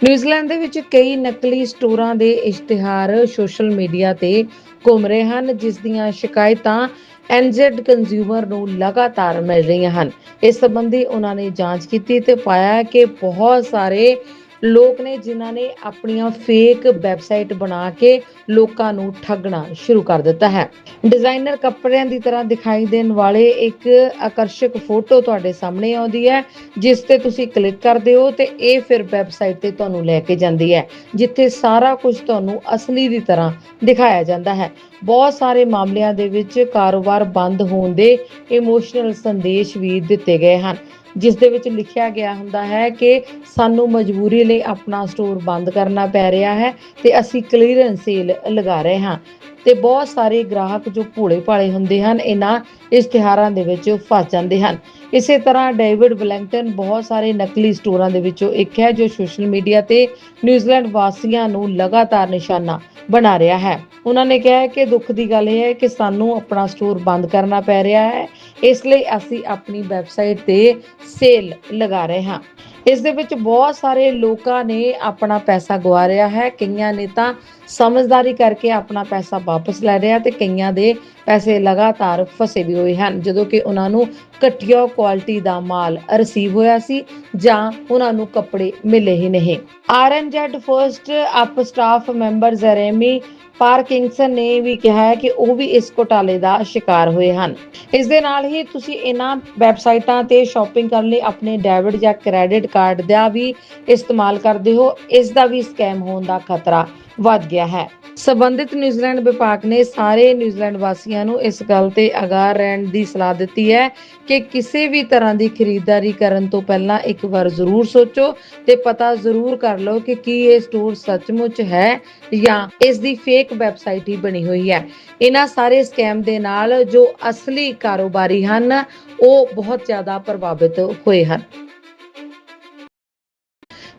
New Zealand ਦੇ ਵਿੱਚ ਕਈ ਨਕਲੀ ਸਟੋਰਾਂ ਦੇ ਇਸ਼ਤਿਹਾਰ ਸੋਸ਼ਲ ਮੀਡੀਆ ਤੇ ਘੁੰਮ ਰਹੇ ਹਨ, ਜਿਸ ਦੀਆਂ ਸ਼ਿਕਾਇਤਾਂ ਐਨਜ਼ੈਡ ਕੰਜ਼ਿਊਮਰ ਨੂੰ ਲਗਾਤਾਰ ਮਿਲ ਰਹੀਆਂ ਹਨ। ਇਸ ਸੰਬੰਧੀ ਉਹਨਾਂ ਨੇ ਜਾਂਚ ਕੀਤੀ ਤੇ ਪਾਇਆ ਕਿ ਬਹੁਤ ਸਾਰੇ ਲੋਕ ਨੇ ਜਿਨ੍ਹਾਂ ਨੇ ਆਪਣੀਆਂ ਫੇਕ ਵੈਬਸਾਈਟ ਬਣਾ ਕੇ ਲੋਕਾਂ ਨੂੰ ਠੱਗਣਾ ਸ਼ੁਰੂ ਕਰ ਦਿੱਤਾ ਹੈ। ਡਿਜ਼ਾਈਨਰ ਕੱਪੜਿਆਂ ਦੀ ਤਰ੍ਹਾਂ ਦਿਖਾਈ ਦੇਣ ਵਾਲੇ ਇੱਕ ਆਕਰਸ਼ਕ ਫੋਟੋ ਤੁਹਾਡੇ ਸਾਹਮਣੇ ਆਉਂਦੀ ਹੈ, ਜਿਸ ਤੇ ਤੁਸੀਂ ਕਲਿੱਕ ਕਰਦੇ ਹੋ ਤੇ ਇਹ ਫਿਰ ਵੈਬਸਾਈਟ ਤੇ ਤੁਹਾਨੂੰ ਲੈ ਕੇ ਜਾਂਦੀ ਹੈ, ਜਿੱਥੇ ਸਾਰਾ ਕੁਝ ਤੁਹਾਨੂੰ ਅਸਲੀ ਦੀ ਤਰ੍ਹਾਂ ਦਿਖਾਇਆ ਜਾਂਦਾ ਹੈ। ਬਹੁਤ ਸਾਰੇ ਮਾਮਲਿਆਂ ਦੇ ਵਿੱਚ ਕਾਰੋਬਾਰ ਬੰਦ ਹੋਣ ਦੇ ਇਮੋਸ਼ਨਲ ਸੰਦੇਸ਼ ਵੀ ਦਿੱਤੇ ਗਏ ਹਨ। ਜਿਸ ਦੇ ਵਿੱਚ ਲਿਖਿਆ ਗਿਆ ਹੁੰਦਾ ਹੈ ਕਿ ਸਾਨੂੰ ਮਜਬੂਰੀ ਲਈ ਆਪਣਾ ਸਟੋਰ ਬੰਦ ਕਰਨਾ ਪੈ ਰਿਹਾ ਹੈ ਤੇ ਅਸੀਂ ਕਲੀਅਰੈਂਸ ਸੇਲ ਲਗਾ ਰਹੇ ਹਾਂ। ਤੇ ਬਹੁਤ ਸਾਰੇ ਗ੍ਰਾਹਕ ਜੋ ਭੋਲੇ ਭਾਲੇ ਹੁੰਦੇ ਹਨ, ਇਹਨਾਂ ਇਸ਼ਤਿਹਾਰਾਂ ਦੇ ਵਿੱਚ ਫਸ ਜਾਂਦੇ ਹਨ। ਇਸੇ ਤਰ੍ਹਾਂ ਡੇਵਿਡ ਵੈਲਿੰਗਟਨ ਬਹੁਤ ਸਾਰੇ ਨਕਲੀ ਸਟੋਰਾਂ ਦੇ ਵਿੱਚੋਂ ਇੱਕ ਹੈ ਜੋ ਸੋਸ਼ਲ ਮੀਡੀਆ ਤੇ ਨਿਊਜ਼ੀਲੈਂਡ ਵਾਸੀਆਂ ਨੂੰ ਲਗਾਤਾਰ ਨਿਸ਼ਾਨਾ ਬਣਾ ਰਿਹਾ ਹੈ। ਉਹਨਾਂ ਨੇ ਕਿਹਾ ਹੈ ਕਿ ਦੁੱਖ ਦੀ ਗੱਲ ਇਹ ਹੈ ਕਿ ਸਾਨੂੰ ਆਪਣਾ ਸਟੋਰ ਬੰਦ ਕਰਨਾ ਪੈ ਰਿਹਾ ਹੈ। ਇਸ ਲਈ ਅਸੀਂ ਆਪਣੀ ਵੈਬਸਾਈਟ ਤੇ ਸੇਲ ਲਗਾ ਰਹੇ ਹਾਂ। ਇਸ ਦੇ ਵਿੱਚ ਬਹੁਤ ਸਾਰੇ ਲੋਕਾਂ ਨੇ ਆਪਣਾ ਪੈਸਾ ਗਵਾ ਰਿਹਾ ਹੈ। ਕਈਆਂ ਨੇ ਤਾਂ ਸਮਝਦਾਰੀ ਕਰਕੇ ਆਪਣਾ ਪੈਸਾ ਵਾਪਸ ਲੈ ਰਿਹਾ ਤੇ ਕਈਆਂ ਦੇ ਪੈਸੇ ਲਗਾਤਾਰ ਫਸੇ ਵੀ ਹੋਏ ਹਨ। ਜਦੋਂ ਕਿ ਉਹਨਾਂ ਨੂੰ ਘਟੀਆ ਕੁਆਲਿਟੀ ਦਾ ਮਾਲ ਰਿਸੀਵ ਹੋਇਆ ਸੀ ਜਾਂ ਉਹਨਾਂ ਨੂੰ ਕੱਪੜੇ ਮਿਲੇ ਹੀ ਨਹੀਂ। RNZ first up staff member Jeremy Parkinson ਨੇ ਵੀ ਕਿਹਾ ਹੈ ਕਿ ਉਹ ਵੀ ਇਸ ਘੋਟਾਲੇ ਦਾ ਸ਼ਿਕਾਰ ਹੋਏ ਹਨ। ਇਸ ਦੇ ਨਾਲ ਹੀ ਤੁਸੀਂ ਇਹਨਾਂ ਵੈਬਸਾਈਟਾਂ ਤੇ ਸ਼ਾਪਿੰਗ ਕਰਨ ਲਈ ਆਪਣੇ ਡੈਬਿਟ ਜਾਂ ਕ੍ਰੈਡਿਟ ਕਾਰਡ ਦਾ ਵੀ ਇਸਤੇਮਾਲ ਕਰਦੇ ਹੋ। ਇਸ ਦਾ ਵੀ ਸਕੈਮ ਹੋਣ ਦਾ ਖਤਰਾ ਵੱਧ ਗਿਆ ਹੈ। ਸਬੰਧਿਤ ਨਿਊਜ਼ੀਲੈਂਡ ਵਿਭਾਗ ਨੇ ਸਾਰੇ ਨਿਊਜ਼ੀਲੈਂਡ ਵਾਸੀਆਂ ਨੂੰ ਇਸ ਗੱਲ ਤੇ ਅਗਾਹ ਰਹਿਣ ਦੀ ਸਲਾਹ ਦਿੱਤੀ ਹੈ ਕਿ ਕਿਸੇ ਵੀ ਤਰ੍ਹਾਂ ਦੀ ਖਰੀਦਦਾਰੀ ਕਰਨ ਤੋਂ ਪਹਿਲਾਂ ਇੱਕ ਵਾਰ ਜ਼ਰੂਰ ਸੋਚੋ ਤੇ ਪਤਾ ਜ਼ਰੂਰ ਕਰ ਲਓ ਕਿ ਕੀ ਇਹ ਸਟੋਰ ਸੱਚਮੁੱਚ ਹੈ ਜਾਂ ਇਸ ਦੀ ਫੇਕ ਵੈਬਸਾਈਟ ਹੀ ਬਣੀ ਹੋਈ ਹੈ। ਇਹਨਾਂ ਸਾਰੇ ਸਕੈਮ ਦੇ ਨਾਲ ਜੋ ਅਸਲੀ ਕਾਰੋਬਾਰੀ ਹਨ, ਉਹ ਬਹੁਤ ਜ਼ਿਆਦਾ ਪ੍ਰਭਾਵਿਤ ਹੋਏ ਹਨ।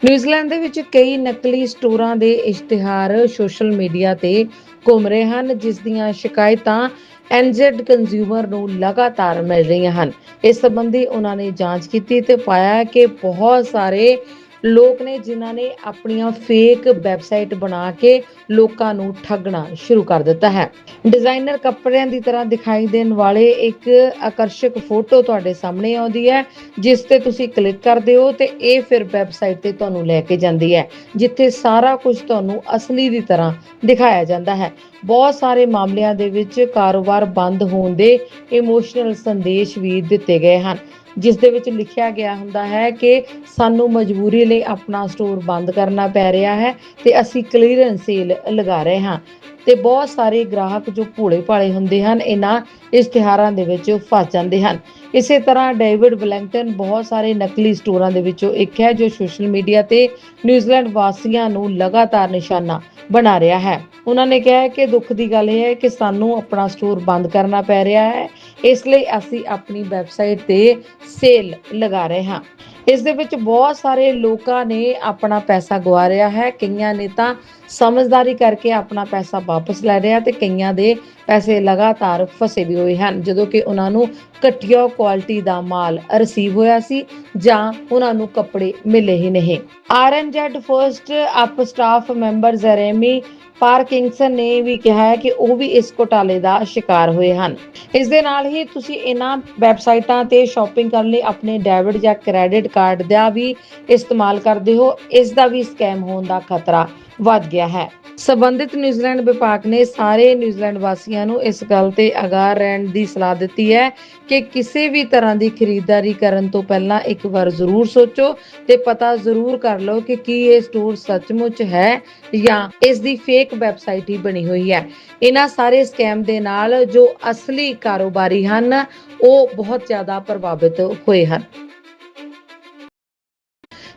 ਨਿਊਜ਼ੀਲੈਂਡ ਦੇ ਵਿੱਚ ਕਈ ਨਕਲੀ ਸਟੋਰਾਂ ਦੇ ਇਸ਼ਤਿਹਾਰ ਸੋਸ਼ਲ ਮੀਡੀਆ ਤੇ ਘੁੰਮ ਰਹੇ ਹਨ, ਜਿਸ ਦੀਆਂ ਸ਼ਿਕਾਇਤਾਂ ਐਨਜ਼ੈਡ ਕੰਜ਼ਿਊਮਰ ਨੂੰ ਲਗਾਤਾਰ ਮਿਲ ਰਹੀਆਂ ਹਨ। ਇਸ ਸੰਬੰਧੀ ਉਹਨਾਂ ਨੇ ਜਾਂਚ ਕੀਤੀ ਤੇ ਪਾਇਆ ਕਿ ਬਹੁਤ ਸਾਰੇ ਲੋਕ ਨੇ ਜਿਨ੍ਹਾਂ ਨੇ ਆਪਣੀਆਂ ਫੇਕ ਵੈਬਸਾਈਟ ਬਣਾ ਕੇ ਲੋਕਾਂ ਨੂੰ ਠੱਗਣਾ ਸ਼ੁਰੂ ਕਰ ਦਿੱਤਾ ਹੈ। ਡਿਜ਼ਾਈਨਰ ਕੱਪੜਿਆਂ ਦੀ ਤਰ੍ਹਾਂ ਦਿਖਾਈ ਦੇਣ ਵਾਲੇ ਇੱਕ ਆਕਰਸ਼ਕ ਫੋਟੋ ਤੁਹਾਡੇ ਸਾਹਮਣੇ ਆਉਂਦੀ ਹੈ, ਜਿਸ ਤੇ ਤੁਸੀਂ ਕਲਿੱਕ ਕਰਦੇ ਹੋ ਤੇ ਇਹ ਫਿਰ ਵੈਬਸਾਈਟ ਤੇ ਤੁਹਾਨੂੰ ਲੈ ਕੇ ਜਾਂਦੀ ਹੈ, ਜਿੱਥੇ ਸਾਰਾ ਕੁਝ ਤੁਹਾਨੂੰ ਅਸਲੀ ਦੀ ਤਰ੍ਹਾਂ ਦਿਖਾਇਆ ਜਾਂਦਾ ਹੈ। ਬਹੁਤ ਸਾਰੇ ਮਾਮਲਿਆਂ ਦੇ ਵਿੱਚ ਕਾਰੋਬਾਰ ਬੰਦ ਹੋਣ ਦੇ ਇਮੋਸ਼ਨਲ ਸੰਦੇਸ਼ ਵੀ ਦਿੱਤੇ ਗਏ ਹਨ। ਜਿਸ ਦੇ ਵਿੱਚ ਲਿਖਿਆ ਗਿਆ ਹੁੰਦਾ ਹੈ ਕਿ ਸਾਨੂੰ ਮਜਬੂਰੀ ਲਈ ਆਪਣਾ ਸਟੋਰ ਬੰਦ ਕਰਨਾ ਪੈ ਰਿਹਾ ਹੈ ਤੇ ਅਸੀਂ ਕਲੀਅਰੈਂਸ ਸੇਲ ਲਗਾ ਰਹੇ ਹਾਂ। ਤੇ ਬਹੁਤ ਸਾਰੇ ਗ੍ਰਾਹਕ ਜੋ ਭੋਲੇ ਭਾਲੇ ਹੁੰਦੇ ਹਨ, ਇਹਨਾਂ ਇਸ਼ਤਿਹਾਰਾਂ ਦੇ ਵਿੱਚ ਫਸ ਜਾਂਦੇ ਹਨ। ਇਸੇ ਤਰ੍ਹਾਂ ਡੇਵਿਡ ਵੈਲਿੰਗਟਨ ਬਹੁਤ ਸਾਰੇ ਨਕਲੀ ਸਟੋਰਾਂ ਦੇ ਵਿੱਚੋਂ ਇੱਕ ਹੈ ਜੋ ਸੋਸ਼ਲ ਮੀਡੀਆ ਤੇ ਨਿਊਜ਼ੀਲੈਂਡ ਵਾਸੀਆਂ ਨੂੰ ਲਗਾਤਾਰ ਨਿਸ਼ਾਨਾ ਬਣਾ ਰਿਹਾ ਹੈ। ਉਹਨਾਂ ਨੇ ਕਿਹਾ ਹੈ ਕਿ ਦੁੱਖ ਦੀ ਗੱਲ ਇਹ ਹੈ ਕਿ ਸਾਨੂੰ ਆਪਣਾ ਸਟੋਰ ਬੰਦ ਕਰਨਾ ਪੈ ਰਿਹਾ ਹੈ। ਇਸ ਲਈ ਅਸੀਂ ਆਪਣੀ ਵੈਬਸਾਈਟ ਤੇ ਸੇਲ ਲਗਾ ਰਹੇ ਹਾਂ। ਇਸ ਦੇ ਵਿੱਚ ਬਹੁਤ ਸਾਰੇ ਲੋਕਾਂ ਨੇ ਆਪਣਾ ਪੈਸਾ ਗਵਾ ਰਿਹਾ ਹੈ। ਕਈਆਂ ਨੇ ਤਾਂ ਸਮਝਦਾਰੀ ਕਰਕੇ ਆਪਣਾ ਪੈਸਾ ਵਾਪਸ ਲੈ ਰਿਹਾ ਤੇ ਕਈਆਂ ਦੇ ਪੈਸੇ ਲਗਾਤਾਰ ਫਸੇ ਵੀ ਹੋਏ ਹਨ। ਜਦੋਂ ਕਿ ਉਹਨਾਂ ਨੂੰ ਘਟੀਆ ਕੁਆਲਿਟੀ ਦਾ ਮਾਲ ਰਿਸੀਵ ਹੋਇਆ ਸੀ ਜਾਂ ਉਹਨਾਂ ਨੂੰ ਕੱਪੜੇ ਮਿਲੇ ਹੀ ਨਹੀਂ। RNZ first up staff member Jeremy Parkinson ਨੇ ਵੀ ਕਿਹਾ ਹੈ ਕਿ ਉਹ ਵੀ ਇਸ ਘੋਟਾਲੇ ਦਾ ਸ਼ਿਕਾਰ ਹੋਏ ਹਨ। ਇਸ ਦੇ ਨਾਲ ਹੀ ਤੁਸੀਂ ਇਹਨਾਂ ਵੈਬਸਾਈਟਾਂ ਤੇ ਸ਼ਾਪਿੰਗ ਕਰਨ ਲਈ ਆਪਣੇ ਡੈਬਿਟ ਜਾਂ ਕ੍ਰੈਡਿਟ ਕਾਰਡ ਦਾ ਵੀ ਇਸਤੇਮਾਲ ਕਰਦੇ ਹੋ। ਇਸ ਦਾ ਵੀ ਸਕੈਮ ਹੋਣ ਦਾ ਖਤਰਾ ਵੱਧ ਗਿਆ ਹੈ। ਸਬੰਧਿਤ ਨਿਊਜ਼ੀਲੈਂਡ ਵਿਭਾਗ ਨੇ ਸਾਰੇ ਨਿਊਜ਼ੀਲੈਂਡ ਵਾਸੀਆਂ ਨੂੰ ਇਸ ਗੱਲ ਤੇ ਅਗਾਹ ਰਹਿਣ ਦੀ ਸਲਾਹ ਦਿੱਤੀ ਹੈ ਕਿ ਕਿਸੇ ਵੀ ਤਰ੍ਹਾਂ ਦੀ ਖਰੀਦਦਾਰੀ ਕਰਨ ਤੋਂ ਪਹਿਲਾਂ ਇੱਕ ਵਾਰ ਜ਼ਰੂਰ ਸੋਚੋ ਤੇ ਪਤਾ ਜ਼ਰੂਰ ਕਰ ਲਓ ਕਿ ਕੀ ਇਹ ਸਟੋਰ ਸੱਚਮੁੱਚ ਹੈ ਜਾਂ ਇਸ ਦੀ ਫੇਕ ਵੈਬਸਾਈਟ ਹੀ ਬਣੀ ਹੋਈ ਹੈ। ਇਹਨਾਂ ਸਾਰੇ ਸਕੈਮ ਦੇ ਨਾਲ ਜੋ ਅਸਲੀ ਕਾਰੋਬਾਰੀ ਹਨ, ਉਹ ਬਹੁਤ ਜ਼ਿਆਦਾ ਪ੍ਰਭਾਵਿਤ ਹੋਏ ਹਨ।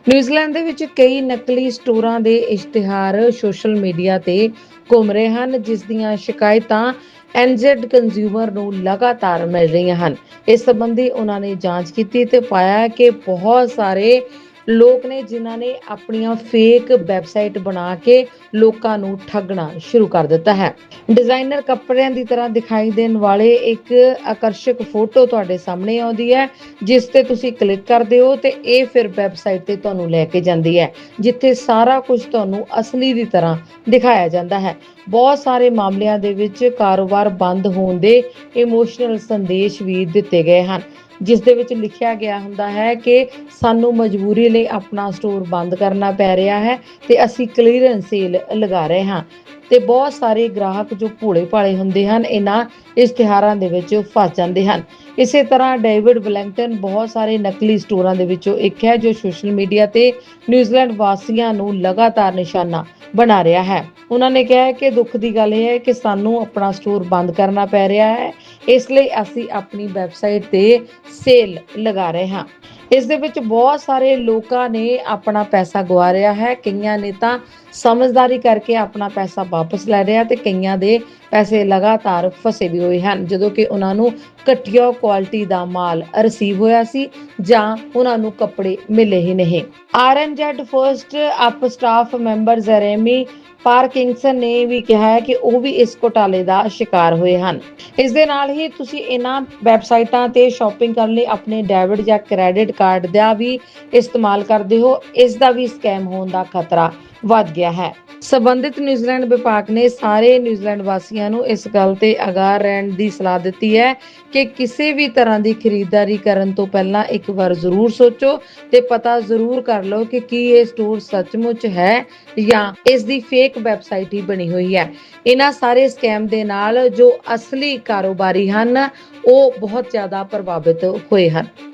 ਨਿਊਜ਼ੀਲੈਂਡ ਦੇ ਵਿੱਚ ਕਈ ਨਕਲੀ ਸਟੋਰਾਂ ਦੇ ਇਸ਼ਤਿਹਾਰ ਸੋਸ਼ਲ ਮੀਡੀਆ ਤੇ ਘੁੰਮ ਰਹੇ ਹਨ, ਜਿਸ ਦੀਆਂ ਸ਼ਿਕਾਇਤਾਂ ਐਨਜ਼ੈਡ ਕੰਜ਼ਿਊਮਰ ਨੂੰ ਲਗਾਤਾਰ ਮਿਲ ਰਹੀਆਂ ਹਨ। ਇਸ ਸੰਬੰਧੀ ਉਹਨਾਂ ਨੇ ਜਾਂਚ ਕੀਤੀ ਤੇ ਪਾਇਆ ਕਿ ਬਹੁਤ ਸਾਰੇ ਲੋਕ ਨੇ ਜਿਨ੍ਹਾਂ ਨੇ ਆਪਣੀਆਂ ਫੇਕ ਵੈਬਸਾਈਟ ਬਣਾ ਕੇ ਲੋਕਾਂ ਨੂੰ ਠੱਗਣਾ ਸ਼ੁਰੂ ਕਰ ਦਿੱਤਾ ਹੈ। ਡਿਜ਼ਾਈਨਰ ਕੱਪੜਿਆਂ ਦੀ ਤਰ੍ਹਾਂ ਦਿਖਾਈ ਦੇਣ ਵਾਲੇ ਇੱਕ ਆਕਰਸ਼ਕ ਫੋਟੋ ਤੁਹਾਡੇ ਸਾਹਮਣੇ ਆਉਂਦੀ ਹੈ, ਜਿਸ ਤੇ ਤੁਸੀਂ ਕਲਿੱਕ ਕਰਦੇ ਹੋ ਤੇ ਇਹ ਫਿਰ ਵੈਬਸਾਈਟ ਤੇ ਤੁਹਾਨੂੰ ਲੈ ਕੇ ਜਾਂਦੀ ਹੈ, ਜਿੱਥੇ ਸਾਰਾ ਕੁਝ ਤੁਹਾਨੂੰ ਅਸਲੀ ਦੀ ਤਰ੍ਹਾਂ ਦਿਖਾਇਆ ਜਾਂਦਾ ਹੈ। ਬਹੁਤ ਸਾਰੇ ਮਾਮਲਿਆਂ ਦੇ ਵਿੱਚ ਕਾਰੋਬਾਰ ਬੰਦ ਹੋਣ ਦੇ ਇਮੋਸ਼ਨਲ ਸੰਦੇਸ਼ ਵੀ ਦਿੱਤੇ ਗਏ ਹਨ। ਜਿਸ ਦੇ ਵਿੱਚ ਲਿਖਿਆ ਗਿਆ ਹੁੰਦਾ ਹੈ ਕਿ ਸਾਨੂੰ ਮਜਬੂਰੀ ਲਈ ਆਪਣਾ ਸਟੋਰ ਬੰਦ ਕਰਨਾ ਪੈ ਰਿਹਾ ਹੈ ਤੇ ਅਸੀਂ ਕਲੀਅਰੈਂਸ ਸੇਲ ਲਗਾ ਰਹੇ ਹਾਂ। ਤੇ ਬਹੁਤ ਸਾਰੇ ਗ੍ਰਾਹਕ ਜੋ ਭੋਲੇ ਭਾਲੇ ਹੁੰਦੇ ਹਨ, ਇਹਨਾਂ ਇਸ਼ਤਿਹਾਰਾਂ ਦੇ ਵਿੱਚ ਫਸ ਜਾਂਦੇ ਹਨ। ਇਸੇ ਤਰ੍ਹਾਂ ਡੇਵਿਡ ਵੈਲਿੰਗਟਨ ਬਹੁਤ ਸਾਰੇ ਨਕਲੀ ਸਟੋਰਾਂ ਦੇ ਵਿੱਚੋਂ ਇੱਕ ਹੈ ਜੋ ਸੋਸ਼ਲ ਮੀਡੀਆ ਤੇ ਨਿਊਜ਼ੀਲੈਂਡ ਵਾਸੀਆਂ ਨੂੰ ਲਗਾਤਾਰ ਨਿਸ਼ਾਨਾ ਬਣਾ ਰਿਹਾ ਹੈ। ਉਹਨਾਂ ਨੇ ਕਿਹਾ ਹੈ ਕਿ ਦੁੱਖ ਦੀ ਗੱਲ ਇਹ ਹੈ ਕਿ ਸਾਨੂੰ ਆਪਣਾ ਸਟੋਰ ਬੰਦ ਕਰਨਾ ਪੈ ਰਿਹਾ ਹੈ। ਇਸ ਲਈ ਅਸੀਂ ਆਪਣੀ ਵੈਬਸਾਈਟ ਤੇ ਸੇਲ ਲਗਾ ਰਹੇ ਹਾਂ। ਇਸ ਦੇ ਵਿੱਚ ਬਹੁਤ ਸਾਰੇ ਲੋਕਾਂ ਨੇ ਆਪਣਾ ਪੈਸਾ ਗਵਾ ਰਿਹਾ ਹੈ। ਕਈਆਂ ਨੇ ਤਾਂ ਸਮਝਦਾਰੀ ਕਰਕੇ ਆਪਣਾ ਪੈਸਾ ਵਾਪਸ ਲੈ ਰਿਹਾ ਤੇ ਕਈਆਂ ਦੇ ਪੈਸੇ ਲਗਾਤਾਰ ਫਸੇ ਵੀ ਹੋਏ ਹਨ। ਜਦੋਂ ਕਿ ਉਹਨਾਂ ਨੂੰ ਘਟੀਆ ਕੁਆਲਿਟੀ ਦਾ ਮਾਲ ਰਿਸੀਵ ਹੋਇਆ ਸੀ ਜਾਂ ਉਹਨਾਂ ਨੂੰ ਕੱਪੜੇ ਮਿਲੇ ਹੀ ਨਹੀਂ। RNZ first up staff member Jeremy Parkinson ਨੇ ਵੀ ਕਿਹਾ ਹੈ ਕਿ ਉਹ ਵੀ ਇਸ ਘੋਟਾਲੇ ਦਾ ਸ਼ਿਕਾਰ ਹੋਏ ਹਨ। ਇਸ ਦੇ ਨਾਲ ਹੀ ਤੁਸੀਂ ਇਹਨਾਂ ਵੈਬਸਾਈਟਾਂ ਤੇ ਸ਼ਾਪਿੰਗ ਕਰਨ ਲਈ ਆਪਣੇ ਡੈਬਿਟ ਜਾਂ ਕ੍ਰੈਡਿਟ ਕਾਰਡ ਦਾ ਵੀ ਇਸਤੇਮਾਲ ਕਰਦੇ ਹੋ। ਇਸ ਦਾ ਵੀ ਸਕੈਮ ਹੋਣ ਦਾ ਖਤਰਾ ਵੱਧ ਗਿਆ ਹੈ। ਸਬੰਧਿਤ ਨਿਊਜ਼ੀਲੈਂਡ ਵਿਭਾਗ ਨੇ ਸਾਰੇ ਨਿਊਜ਼ੀਲੈਂਡ ਵਾਸੀਆਂ ਨੂੰ ਇਸ ਗੱਲ ਤੇ ਅਗਾਹ ਰਹਿਣ ਦੀ ਸਲਾਹ ਦਿੱਤੀ ਹੈ ਕਿ ਕਿਸੇ ਵੀ ਤਰ੍ਹਾਂ ਦੀ ਖਰੀਦਦਾਰੀ ਕਰਨ ਤੋਂ ਪਹਿਲਾਂ ਇੱਕ ਵਾਰ ਜ਼ਰੂਰ ਸੋਚੋ ਤੇ ਪਤਾ ਜ਼ਰੂਰ ਕਰ ਲਓ ਕਿ ਕੀ ਇਹ ਸਟੋਰ ਸੱਚਮੁੱਚ ਹੈ ਜਾਂ ਇਸ ਦੀ ਫੇਕ ਵੈਬਸਾਈਟ ਹੀ ਬਣੀ ਹੋਈ ਹੈ। ਇਹਨਾਂ ਸਾਰੇ ਸਕੈਮ ਦੇ ਨਾਲ ਜੋ ਅਸਲੀ ਕਾਰੋਬਾਰੀ ਹਨ, ਉਹ ਬਹੁਤ ਜ਼ਿਆਦਾ ਪ੍ਰਭਾਵਿਤ ਹੋਏ ਹਨ।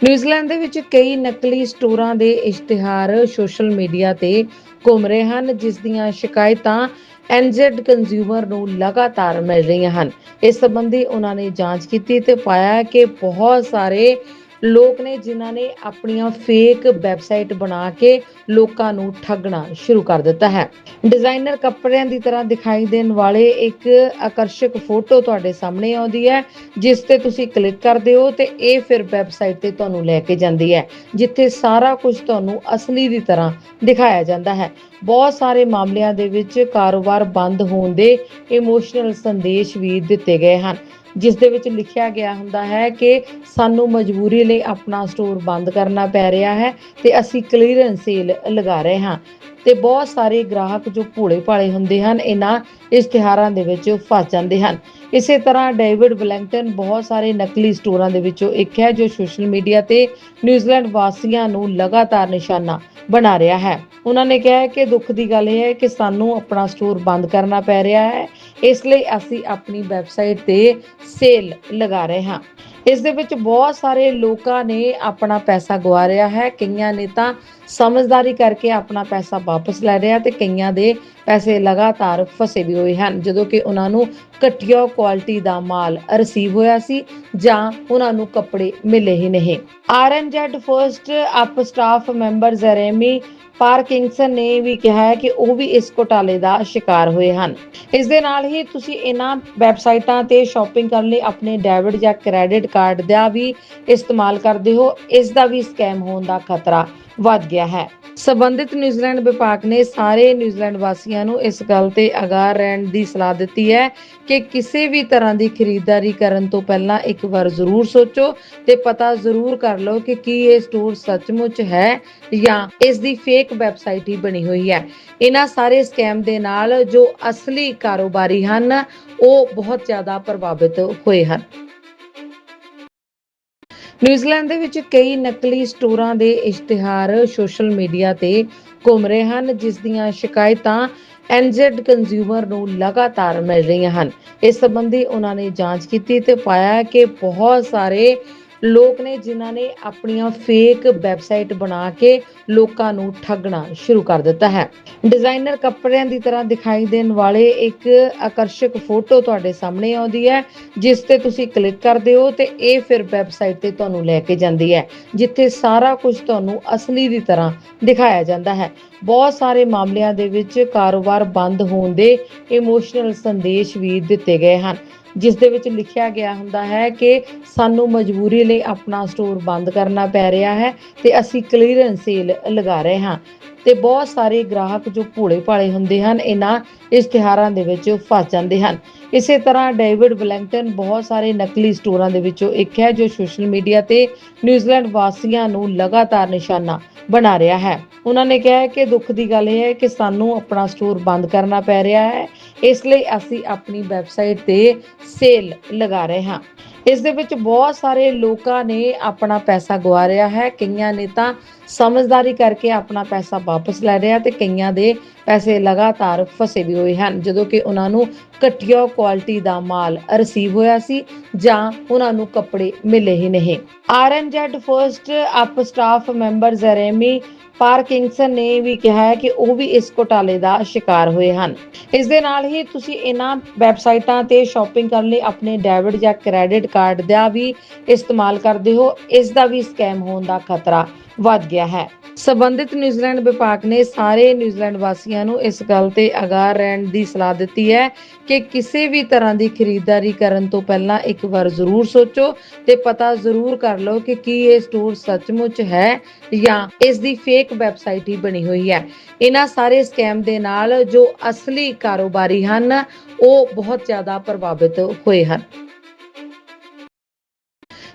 ਨਿਊਜ਼ੀਲੈਂਡ ਦੇ ਵਿੱਚ ਕਈ ਨਕਲੀ ਸਟੋਰਾਂ ਦੇ ਇਸ਼ਤਿਹਾਰ ਸੋਸ਼ਲ ਮੀਡੀਆ ਤੇ ਘੁੰਮ ਰਹੇ ਹਨ, ਜਿਸ ਦੀਆਂ ਸ਼ਿਕਾਇਤਾਂ ਐਨਜ਼ੈਡ ਕੰਜ਼ਿਊਮਰ ਨੂੰ ਲਗਾਤਾਰ ਮਿਲ ਰਹੀਆਂ ਹਨ। ਇਸ ਸੰਬੰਧੀ ਉਹਨਾਂ ਨੇ ਜਾਂਚ ਕੀਤੀ ਤੇ ਪਾਇਆ ਕਿ ਬਹੁਤ ਸਾਰੇ ਲੋਕ ਨੇ ਜਿਨ੍ਹਾਂ ਨੇ ਆਪਣੀਆਂ ਫੇਕ ਵੈਬਸਾਈਟ ਬਣਾ ਕੇ ਲੋਕਾਂ ਨੂੰ ਠੱਗਣਾ ਸ਼ੁਰੂ ਕਰ ਦਿੱਤਾ ਹੈ। ਡਿਜ਼ਾਈਨਰ ਕੱਪੜਿਆਂ ਦੀ ਤਰ੍ਹਾਂ ਦਿਖਾਈ ਦੇਣ ਵਾਲੇ ਇੱਕ ਆਕਰਸ਼ਕ ਫੋਟੋ ਤੁਹਾਡੇ ਸਾਹਮਣੇ ਆਉਂਦੀ ਹੈ, ਜਿਸ ਤੇ ਤੁਸੀਂ ਕਲਿੱਕ ਕਰਦੇ ਹੋ ਤੇ ਇਹ ਫਿਰ ਵੈਬਸਾਈਟ ਤੇ ਤੁਹਾਨੂੰ ਲੈ ਕੇ ਜਾਂਦੀ ਹੈ, ਜਿੱਥੇ ਸਾਰਾ ਕੁਝ ਤੁਹਾਨੂੰ ਅਸਲੀ ਦੀ ਤਰ੍ਹਾਂ ਦਿਖਾਇਆ ਜਾਂਦਾ ਹੈ। ਬਹੁਤ ਸਾਰੇ ਮਾਮਲਿਆਂ ਦੇ ਵਿੱਚ ਕਾਰੋਬਾਰ ਬੰਦ ਹੋਣ ਦੇ ਇਮੋਸ਼ਨਲ ਸੰਦੇਸ਼ ਵੀ ਦਿੱਤੇ ਗਏ ਹਨ। ਜਿਸ ਦੇ ਵਿੱਚ ਲਿਖਿਆ ਗਿਆ ਹੁੰਦਾ ਹੈ ਕਿ ਸਾਨੂੰ ਮਜਬੂਰੀ ਲਈ ਆਪਣਾ ਸਟੋਰ ਬੰਦ ਕਰਨਾ ਪੈ ਰਿਹਾ ਹੈ ਤੇ ਅਸੀਂ ਕਲੀਅਰੈਂਸ ਸੇਲ ਲਗਾ ਰਹੇ ਹਾਂ। ਤੇ ਬਹੁਤ ਸਾਰੇ ਗ੍ਰਾਹਕ ਜੋ ਭੋਲੇ ਭਾਲੇ ਹੁੰਦੇ ਹਨ, ਇਹਨਾਂ ਇਸ਼ਤਿਹਾਰਾਂ ਦੇ ਵਿੱਚ ਫਸ ਜਾਂਦੇ ਹਨ। ਇਸੇ ਤਰ੍ਹਾਂ ਡੇਵਿਡ ਵੈਲਿੰਗਟਨ ਬਹੁਤ ਸਾਰੇ ਨਕਲੀ ਸਟੋਰਾਂ ਦੇ ਵਿੱਚੋਂ ਇੱਕ ਹੈ ਜੋ ਸੋਸ਼ਲ ਮੀਡੀਆ ਤੇ ਨਿਊਜ਼ੀਲੈਂਡ ਵਾਸੀਆਂ ਨੂੰ ਲਗਾਤਾਰ ਨਿਸ਼ਾਨਾ ਬਣਾ ਰਿਹਾ ਹੈ। ਉਹਨਾਂ ਨੇ ਕਿਹਾ ਕਿ ਦੁੱਖ ਦੀ ਗੱਲ ਇਹ ਹੈ ਕਿ ਸਾਨੂੰ ਆਪਣਾ ਸਟੋਰ ਬੰਦ ਕਰਨਾ ਪੈ ਰਿਹਾ ਹੈ। ਇਸ ਲਈ ਅਸੀਂ ਆਪਣੀ ਵੈਬਸਾਈਟ ਤੇ ਸੇਲ ਲਗਾ ਰਹੇ ਹਾਂ। ਇਸ ਦੇ ਵਿੱਚ ਬਹੁਤ ਸਾਰੇ ਲੋਕਾਂ ਨੇ ਆਪਣਾ ਪੈਸਾ ਗਵਾ ਰਿਹਾ ਹੈ। ਕਈਆਂ ਨੇ ਤਾਂ ਸਮਝਦਾਰੀ ਕਰਕੇ ਆਪਣਾ ਪੈਸਾ ਵਾਪਸ ਲੈ ਰਿਹਾ ਤੇ ਕਈਆਂ ਦੇ ਪੈਸੇ ਲਗਾਤਾਰ ਫਸੇ ਵੀ ਹੋਏ ਹਨ। ਜਦੋਂ ਕਿ ਉਹਨਾਂ ਨੂੰ ਘਟੀਆ ਕੁਆਲਿਟੀ ਦਾ ਮਾਲ ਰਿਸੀਵ ਹੋਇਆ ਸੀ ਜਾਂ ਉਹਨਾਂ ਨੂੰ ਕੱਪੜੇ ਮਿਲੇ ਹੀ ਨਹੀਂ। RNZ first up staff member Jeremy Parkinson ਨੇ ਵੀ ਕਿਹਾ ਹੈ ਕਿ ਉਹ ਵੀ ਇਸ ਘੋਟਾਲੇ ਦਾ ਸ਼ਿਕਾਰ ਹੋਏ ਹਨ। ਇਸ ਦੇ ਨਾਲ ਹੀ ਤੁਸੀਂ ਇਹਨਾਂ ਵੈਬਸਾਈਟਾਂ ਤੇ ਸ਼ਾਪਿੰਗ ਕਰਨ ਲਈ ਆਪਣੇ ਡੈਬਿਟ ਜਾਂ ਕ੍ਰੈਡਿਟ ਕਾਰਡ ਦਾ ਵੀ ਇਸਤੇਮਾਲ ਕਰਦੇ ਹੋ। ਇਸ ਦਾ ਵੀ ਸਕੈਮ ਹੋਣ ਦਾ ਖਤਰਾ ਵੱਧ ਗਿਆ ਹੈ। ਸਬੰਧਿਤ ਨਿਊਜ਼ੀਲੈਂਡ ਵਿਭਾਗ ਨੇ ਸਾਰੇ ਨਿਊਜ਼ੀਲੈਂਡ ਵਾਸੀਆਂ ਨੂੰ ਇਸ ਗੱਲ ਤੇ ਅਗਾਹ ਰਹਿਣ ਦੀ ਸਲਾਹ ਦਿੱਤੀ ਹੈ ਕਿ ਕਿਸੇ ਵੀ ਤਰ੍ਹਾਂ ਦੀ ਖਰੀਦਦਾਰੀ ਕਰਨ ਤੋਂ ਪਹਿਲਾਂ ਇੱਕ ਵਾਰ ਜ਼ਰੂਰ ਸੋਚੋ ਤੇ ਪਤਾ ਜ਼ਰੂਰ ਕਰ ਲਓ ਕਿ ਕੀ ਇਹ ਸਟੋਰ ਸੱਚਮੁੱਚ ਹੈ ਜਾਂ ਇਸ ਦੀ ਫੇਕ ਵੈਬਸਾਈਟ ਹੀ ਬਣੀ ਹੋਈ ਹੈ। ਇਹਨਾਂ ਸਾਰੇ ਸਕੈਮ ਦੇ ਨਾਲ ਜੋ ਅਸਲੀ ਕਾਰੋਬਾਰੀ ਹਨ, ਉਹ ਬਹੁਤ ਜ਼ਿਆਦਾ ਪ੍ਰਭਾਵਿਤ ਹੋਏ ਹਨ। ਨਿਊਜ਼ੀਲੈਂਡ ਦੇ ਵਿੱਚ ਕਈ ਨਕਲੀ ਸਟੋਰਾਂ ਦੇ ਇਸ਼ਤਿਹਾਰ ਸੋਸ਼ਲ ਮੀਡੀਆ ਤੇ ਘੁੰਮ ਰਹੇ ਹਨ, ਜਿਸ ਦੀਆਂ ਸ਼ਿਕਾਇਤਾਂ ਐਨਜ਼ੈਡ ਕੰਜ਼ਿਊਮਰ ਨੂੰ ਲਗਾਤਾਰ ਮਿਲ ਰਹੀਆਂ ਹਨ। ਇਸ ਸੰਬੰਧੀ ਉਹਨਾਂ ਨੇ ਜਾਂਚ ਕੀਤੀ ਤੇ ਪਾਇਆ ਕਿ ਬਹੁਤ ਸਾਰੇ ਲੋਕ ਨੇ ਜਿਨ੍ਹਾਂ ਨੇ ਆਪਣੀਆਂ ਫੇਕ ਵੈਬਸਾਈਟ ਬਣਾ ਕੇ ਲੋਕਾਂ ਨੂੰ ਠੱਗਣਾ ਸ਼ੁਰੂ ਕਰ ਦਿੱਤਾ ਹੈ। ਡਿਜ਼ਾਈਨਰ ਕੱਪੜਿਆਂ ਦੀ ਤਰ੍ਹਾਂ ਦਿਖਾਈ ਦੇਣ ਵਾਲੇ ਇੱਕ ਆਕਰਸ਼ਕ ਫੋਟੋ ਤੁਹਾਡੇ ਸਾਹਮਣੇ ਆਉਂਦੀ ਹੈ, ਜਿਸ ਤੇ ਤੁਸੀਂ ਕਲਿੱਕ ਕਰਦੇ ਹੋ ਤੇ ਇਹ ਫਿਰ ਵੈਬਸਾਈਟ ਤੇ ਤੁਹਾਨੂੰ ਲੈ ਕੇ ਜਾਂਦੀ ਹੈ, ਜਿੱਥੇ ਸਾਰਾ ਕੁਝ ਤੁਹਾਨੂੰ ਅਸਲੀ ਦੀ ਤਰ੍ਹਾਂ ਦਿਖਾਇਆ ਜਾਂਦਾ ਹੈ। ਬਹੁਤ ਸਾਰੇ ਮਾਮਲਿਆਂ ਦੇ ਵਿੱਚ ਕਾਰੋਬਾਰ ਬੰਦ ਹੋਣ ਦੇ ਇਮੋਸ਼ਨਲ ਸੰਦੇਸ਼ ਵੀ ਦਿੱਤੇ ਗਏ ਹਨ। ਜਿਸ ਦੇ ਵਿੱਚ ਲਿਖਿਆ ਗਿਆ ਹੁੰਦਾ ਹੈ ਕਿ ਸਾਨੂੰ ਮਜਬੂਰੀ ਲਈ ਆਪਣਾ ਸਟੋਰ ਬੰਦ ਕਰਨਾ ਪੈ ਰਿਹਾ ਹੈ ਤੇ ਅਸੀਂ ਕਲੀਅਰੈਂਸ ਸੇਲ ਲਗਾ ਰਹੇ ਹਾਂ। ਤੇ ਬਹੁਤ ਸਾਰੇ ਗ੍ਰਾਹਕ ਜੋ ਭੋਲੇ ਭਾਲੇ ਹੁੰਦੇ ਹਨ, ਇਹਨਾਂ ਇਸ਼ਤਿਹਾਰਾਂ ਦੇ ਵਿੱਚ ਫਸ ਜਾਂਦੇ ਹਨ। ਇਸੇ ਤਰ੍ਹਾਂ ਡੇਵਿਡ ਵੈਲਿੰਗਟਨ ਬਹੁਤ ਸਾਰੇ ਨਕਲੀ ਸਟੋਰਾਂ ਦੇ ਵਿੱਚੋਂ ਇੱਕ ਹੈ ਜੋ ਸੋਸ਼ਲ ਮੀਡੀਆ ਤੇ ਨਿਊਜ਼ੀਲੈਂਡ ਵਾਸੀਆਂ ਨੂੰ ਲਗਾਤਾਰ ਨਿਸ਼ਾਨਾ ਬਣਾ ਰਿਹਾ ਹੈ। ਉਹਨਾਂ ਨੇ ਕਿਹਾ ਹੈ ਕਿ ਦੁੱਖ ਦੀ ਗੱਲ ਇਹ ਹੈ ਕਿ ਸਾਨੂੰ ਆਪਣਾ ਸਟੋਰ ਬੰਦ ਕਰਨਾ ਪੈ ਰਿਹਾ ਹੈ। ਇਸ ਲਈ ਅਸੀਂ ਆਪਣੀ ਵੈਬਸਾਈਟ ਤੇ ਸੇਲ ਲਗਾ ਰਹੇ ਹਾਂ। ਇਸ ਦੇ ਵਿੱਚ ਬਹੁਤ ਸਾਰੇ ਲੋਕਾਂ ਨੇ ਆਪਣਾ ਪੈਸਾ ਗਵਾ ਰਿਹਾ ਹੈ। ਕਈਆਂ ਨੇ ਤਾਂ ਸਮਝਦਾਰੀ ਕਰਕੇ ਆਪਣਾ ਪੈਸਾ ਵਾਪਸ ਲੈ ਰਿਹਾ ਤੇ ਕਈਆਂ ਦੇ ਪੈਸੇ ਲਗਾਤਾਰ ਫਸੇ ਵੀ ਹੋਏ ਹਨ। ਜਦੋਂ ਕਿ ਉਹਨਾਂ ਨੂੰ ਘਟੀਆ ਕੁਆਲਿਟੀ ਦਾ ਮਾਲ ਰਿਸੀਵ ਹੋਇਆ ਸੀ ਜਾਂ ਉਹਨਾਂ ਨੂੰ ਕੱਪੜੇ ਮਿਲੇ ਹੀ ਨਹੀਂ। RNZ first up staff member Jeremy Parkinson ਨੇ ਵੀ ਕਿਹਾ ਹੈ ਕਿ ਉਹ ਵੀ ਇਸ ਘੋਟਾਲੇ ਦਾ ਸ਼ਿਕਾਰ ਹੋਏ ਹਨ। ਇਸ ਦੇ ਨਾਲ ਹੀ ਤੁਸੀਂ ਇਹਨਾਂ ਵੈਬਸਾਈਟਾਂ ਤੇ ਸ਼ਾਪਿੰਗ ਕਰਨ ਲਈ ਆਪਣੇ ਡੈਬਿਟ ਜਾਂ ਕ੍ਰੈਡਿਟ ਕਾਰਡ ਦਾ ਵੀ ਇਸਤੇਮਾਲ ਕਰਦੇ ਹੋ। ਇਸ ਦਾ ਵੀ ਸਕੈਮ ਹੋਣ ਦਾ ਖਤਰਾ ਵੱਧ ਗਿਆ ਹੈ। ਸਬੰਧਿਤ ਨਿਊਜ਼ੀਲੈਂਡ ਵਿਭਾਗ ਨੇ ਸਾਰੇ ਨਿਊਜ਼ੀਲੈਂਡ ਵਾਸੀਆਂ ਨੂੰ ਇਸ ਗੱਲ ਤੇ ਅਗਾਹ ਰਹਿਣ ਦੀ ਸਲਾਹ ਦਿੱਤੀ ਹੈ ਕਿ ਕਿਸੇ ਵੀ ਤਰ੍ਹਾਂ ਦੀ ਖਰੀਦਦਾਰੀ ਕਰਨ ਤੋਂ ਪਹਿਲਾਂ ਇੱਕ ਵਾਰ ਜ਼ਰੂਰ ਸੋਚੋ ਤੇ ਪਤਾ ਜ਼ਰੂਰ ਕਰ ਲਓ ਕਿ ਕੀ ਇਹ ਸਟੋਰ ਸੱਚਮੁੱਚ ਹੈ ਜਾਂ ਇਸ ਦੀ ਫੇਕ ਵੈਬਸਾਈਟ ਹੀ ਬਣੀ ਹੋਈ ਹੈ। ਇਹਨਾਂ ਸਾਰੇ ਸਕੈਮ ਦੇ ਨਾਲ ਜੋ ਅਸਲੀ ਕਾਰੋਬਾਰੀ ਹਨ, ਉਹ ਬਹੁਤ ਜ਼ਿਆਦਾ ਪ੍ਰਭਾਵਿਤ ਹੋਏ ਹਨ।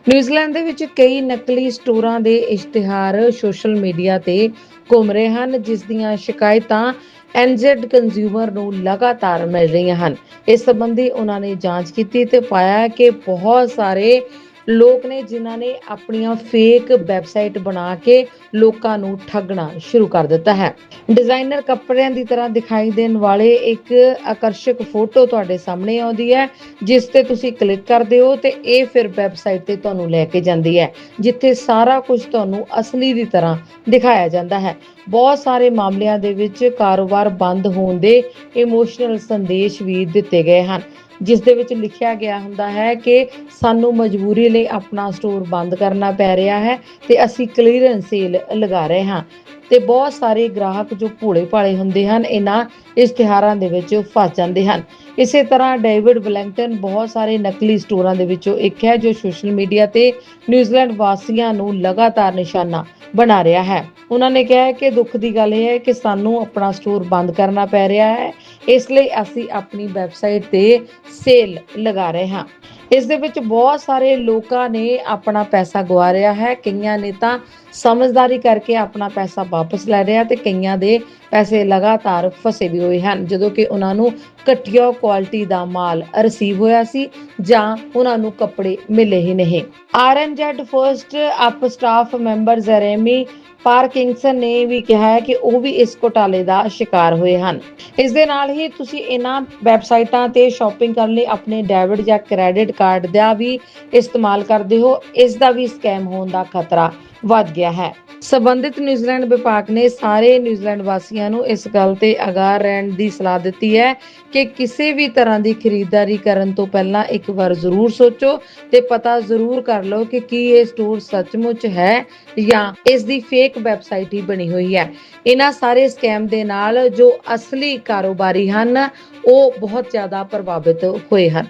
ਨਿਊਜ਼ੀਲੈਂਡ ਦੇ ਵਿੱਚ ਕਈ ਨਕਲੀ ਸਟੋਰਾਂ ਦੇ ਇਸ਼ਤਿਹਾਰ ਸੋਸ਼ਲ ਮੀਡੀਆ ਤੇ ਘੁੰਮ ਰਹੇ ਹਨ, ਜਿਸ ਦੀਆਂ ਸ਼ਿਕਾਇਤਾਂ ਐਨਜ਼ੈਡ ਕੰਜ਼ਿਊਮਰ ਨੂੰ ਲਗਾਤਾਰ ਮਿਲ ਰਹੀਆਂ ਹਨ। ਇਸ ਸੰਬੰਧੀ ਉਹਨਾਂ ਨੇ ਜਾਂਚ ਕੀਤੀ ਤੇ ਪਾਇਆ ਕਿ ਬਹੁਤ ਸਾਰੇ ਲੋਕ ਨੇ ਜਿਨ੍ਹਾਂ ਨੇ ਆਪਣੀਆਂ ਫੇਕ ਵੈਬਸਾਈਟ ਬਣਾ ਕੇ ਲੋਕਾਂ ਨੂੰ ਠੱਗਣਾ ਸ਼ੁਰੂ ਕਰ ਦਿੱਤਾ ਹੈ। ਡਿਜ਼ਾਈਨਰ ਕੱਪੜਿਆਂ ਦੀ ਤਰ੍ਹਾਂ ਦਿਖਾਈ ਦੇਣ ਵਾਲੇ ਇੱਕ ਆਕਰਸ਼ਕ ਫੋਟੋ ਤੁਹਾਡੇ ਸਾਹਮਣੇ ਆਉਂਦੀ ਹੈ, ਜਿਸ ਤੇ ਤੁਸੀਂ ਕਲਿੱਕ ਕਰਦੇ ਹੋ ਤੇ ਇਹ ਫਿਰ ਵੈਬਸਾਈਟ ਤੇ ਤੁਹਾਨੂੰ ਲੈ ਕੇ ਜਾਂਦੀ ਹੈ, ਜਿੱਥੇ ਸਾਰਾ ਕੁਝ ਤੁਹਾਨੂੰ ਅਸਲੀ ਦੀ ਤਰ੍ਹਾਂ ਦਿਖਾਇਆ ਜਾਂਦਾ ਹੈ। ਬਹੁਤ ਸਾਰੇ ਮਾਮਲਿਆਂ ਦੇ ਵਿੱਚ ਕਾਰੋਬਾਰ ਬੰਦ ਹੋਣ ਦੇ ਇਮੋਸ਼ਨਲ ਸੰਦੇਸ਼ ਵੀ ਦਿੱਤੇ ਗਏ ਹਨ। ਜਿਸ ਦੇ ਵਿੱਚ ਲਿਖਿਆ ਗਿਆ ਹੁੰਦਾ ਹੈ ਕਿ ਸਾਨੂੰ ਮਜਬੂਰੀ ਲਈ ਆਪਣਾ ਸਟੋਰ ਬੰਦ ਕਰਨਾ ਪੈ ਰਿਹਾ ਹੈ ਤੇ ਅਸੀਂ ਕਲੀਅਰੈਂਸ ਸੇਲ ਲਗਾ ਰਹੇ ਹਾਂ। ਤੇ ਬਹੁਤ ਸਾਰੇ ਗ੍ਰਾਹਕ ਜੋ ਭੋਲੇ ਭਾਲੇ ਹੁੰਦੇ ਹਨ, ਇਹਨਾਂ ਇਸ਼ਤਿਹਾਰਾਂ ਦੇ ਵਿੱਚ ਫਸ ਜਾਂਦੇ ਹਨ। ਇਸੇ ਤਰ੍ਹਾਂ ਡੇਵਿਡ ਵੈਲਿੰਗਟਨ ਬਹੁਤ ਸਾਰੇ ਨਕਲੀ ਸਟੋਰਾਂ ਦੇ ਵਿੱਚੋਂ ਇੱਕ ਹੈ ਜੋ ਸੋਸ਼ਲ ਮੀਡੀਆ ਤੇ ਨਿਊਜ਼ੀਲੈਂਡ ਵਾਸੀਆਂ ਨੂੰ ਲਗਾਤਾਰ ਨਿਸ਼ਾਨਾ ਬਣਾ ਰਿਹਾ ਹੈ। ਉਹਨਾਂ ਨੇ ਕਿਹਾ ਕਿ ਦੁੱਖ ਦੀ ਗੱਲ ਇਹ ਹੈ ਕਿ ਸਾਨੂੰ ਆਪਣਾ ਸਟੋਰ ਬੰਦ ਕਰਨਾ ਪੈ ਰਿਹਾ ਹੈ। ਇਸ ਲਈ ਅਸੀਂ ਆਪਣੀ ਵੈਬਸਾਈਟ ਤੇ ਸੇਲ ਲਗਾ ਰਹੇ ਹਾਂ। ਇਸ ਦੇ ਵਿੱਚ ਬਹੁਤ ਸਾਰੇ ਲੋਕਾਂ ਨੇ ਆਪਣਾ ਪੈਸਾ ਗਵਾ ਰਿਹਾ ਹੈ। ਕਈਆਂ ਨੇ ਤਾਂ ਸਮਝਦਾਰੀ ਕਰਕੇ ਆਪਣਾ ਪੈਸਾ ਵਾਪਸ ਲੈ ਰਿਹਾ ਤੇ ਕਈਆਂ ਦੇ ਪੈਸੇ ਲਗਾਤਾਰ ਫਸੇ ਵੀ ਹੋਏ ਹਨ। ਜਦੋਂ ਕਿ ਉਹਨਾਂ ਨੂੰ ਘਟੀਆ ਕੁਆਲਿਟੀ ਦਾ ਮਾਲ ਰਿਸੀਵ ਹੋਇਆ ਸੀ ਜਾਂ ਉਹਨਾਂ ਨੂੰ ਕੱਪੜੇ ਮਿਲੇ ਹੀ ਨਹੀਂ। RNZ first up staff member Jeremy Parkinson ਨੇ ਵੀ ਕਿਹਾ ਹੈ ਕਿ ਉਹ ਵੀ ਇਸ ਘੋਟਾਲੇ ਦਾ ਸ਼ਿਕਾਰ ਹੋਏ ਹਨ। ਇਸ ਦੇ ਨਾਲ ਹੀ ਤੁਸੀਂ ਇਹਨਾਂ ਵੈਬਸਾਈਟਾਂ ਤੇ ਸ਼ਾਪਿੰਗ ਕਰਨ ਲਈ ਆਪਣੇ ਡੈਬਿਟ ਜਾਂ ਕ੍ਰੈਡਿਟ ਕਾਰਡ ਦਾ ਵੀ ਇਸਤੇਮਾਲ ਕਰਦੇ ਹੋ। ਇਸ ਦਾ ਵੀ ਸਕੈਮ ਹੋਣ ਦਾ ਖਤਰਾ ਵੱਧ ਗਿਆ ਹੈ। ਸਬੰਧਿਤ ਨਿਊਜ਼ੀਲੈਂਡ ਵਿਭਾਗ ਨੇ ਸਾਰੇ ਨਿਊਜ਼ੀਲੈਂਡ ਵਾਸੀਆਂ ਨੂੰ ਇਸ ਗੱਲ ਤੇ ਅਗਾਹ ਰਹਿਣ ਦੀ ਸਲਾਹ ਦਿੱਤੀ ਹੈ ਕਿ ਕਿਸੇ ਵੀ ਤਰ੍ਹਾਂ ਦੀ ਖਰੀਦਦਾਰੀ ਕਰਨ ਤੋਂ ਪਹਿਲਾਂ ਇੱਕ ਵਾਰ ਜ਼ਰੂਰ ਸੋਚੋ ਤੇ ਪਤਾ ਜ਼ਰੂਰ ਕਰ ਲਓ ਕਿ ਕੀ ਇਹ ਸਟੋਰ ਸੱਚਮੁੱਚ ਹੈ ਜਾਂ ਇਸ ਦੀ ਫੇਕ ਵੈਬਸਾਈਟ ਹੀ ਬਣੀ ਹੋਈ ਹੈ। ਇਹਨਾਂ ਸਾਰੇ ਸਕੈਮ ਦੇ ਨਾਲ ਜੋ ਅਸਲੀ ਕਾਰੋਬਾਰੀ ਹਨ, ਉਹ ਬਹੁਤ ਜ਼ਿਆਦਾ ਪ੍ਰਭਾਵਿਤ ਹੋਏ ਹਨ।